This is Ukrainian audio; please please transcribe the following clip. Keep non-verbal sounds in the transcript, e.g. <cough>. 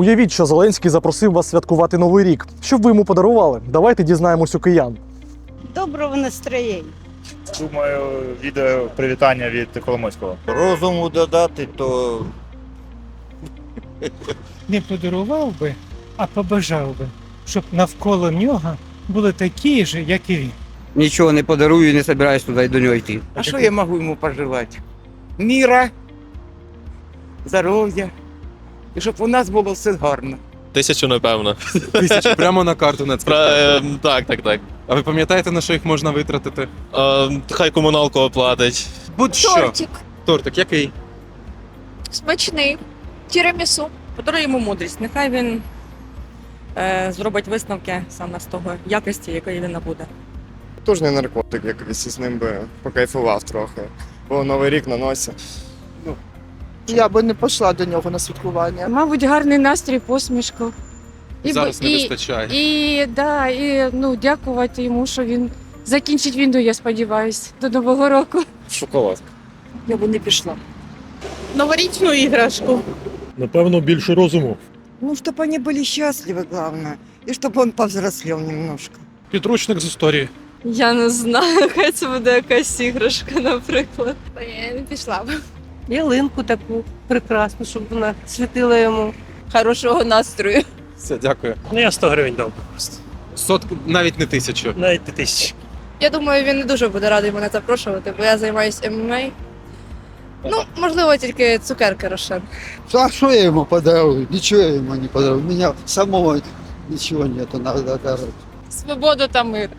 Уявіть, що Зеленський запросив вас святкувати Новий рік. Що б ви йому подарували? Давайте дізнаємось у киян. Доброго настроєння. Думаю, відео привітання від Коломойського. розуму додати, то не подарував би, а побажав би, щоб навколо нього були такі ж, як і він. Нічого не подарую і не собираюсь туди до нього йти. А що я можу йому пожелати? Міра, здоров'я. І щоб у нас було все гарно. Тисячу, напевно. Тисячу прямо на карту на Про, е, так, так, так. А ви пам'ятаєте, на що їх можна витратити? Е, хай комуналку оплатить. Будь-що. Тортик Тортик, який? смачний. Тірамісу. Подаруємо мудрість. Нехай він е, зробить висновки саме з того якості, якої він набуде. Тож не наркотик якийсь із ним би покайфував трохи. Бо новий рік на носі. Я би не пішла до нього на святкування. Мабуть, гарний настрій, посмішку. І, Зараз бо- не і, вистачає. і, да, і ну, дякувати йому, що він закінчить війну, я сподіваюся, до Нового року. Шоколад. Я би не пішла. Новорічну іграшку. Напевно, більше розуму. Ну, щоб вони були щасливі, головне. І щоб він повзрослів немножко. Підручник з історії. Я не знаю, <laughs> хай це буде якась іграшка, наприклад. Я не пішла б. Ялинку таку прекрасну, щоб вона світила йому. Хорошого настрою. Все, дякую. Ну я 100 гривень дав просто. Сотку, навіть не тисячу. Навіть не тисячі. Я думаю, він не дуже буде радий мене запрошувати, бо я займаюся ММА. Ну, можливо, тільки цукерки Рошен. а що я йому подарую? Нічого я йому не подарую. У мене самого нічого нету на дарувати. Свободу та мир.